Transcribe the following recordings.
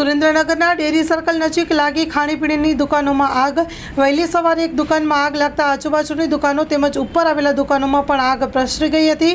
સુરેન્દ્રનગરના dairy circle નજીક લાગી ખાણીપીણીની દુકાનોમાં આગ. વહેલી સવારે એક દુકાનમાં આગ લાગતા આજુબાજુની દુકાનો તેમજ ઉપર આવેલા દુકાનોમાં પણ આગ પ્રસરી ગઈ હતી.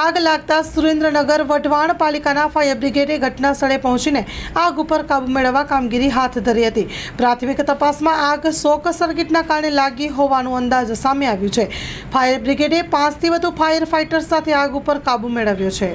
આગ લાગતા સુરેન્દ્રનગર વઢવાણ પાલિકાના ફાયર બ્રિગેડે ઘટના સ્થળે પહોંચીને આગ ઉપર કાબૂ મેળવવા કામગીરી હાથ ધરી હતી. પ્રાથમિક તપાસમાં આગ શોક સર્કિટના કારણે લાગી હોવાનું અંદાજ સામે આવ્યું છે. ફાયર બ્રિગેડે પાંચથી વધુ ફાયર ફાઇટર્સ સાથે આગ ઉપર કાબુ મેળવ્યો છે.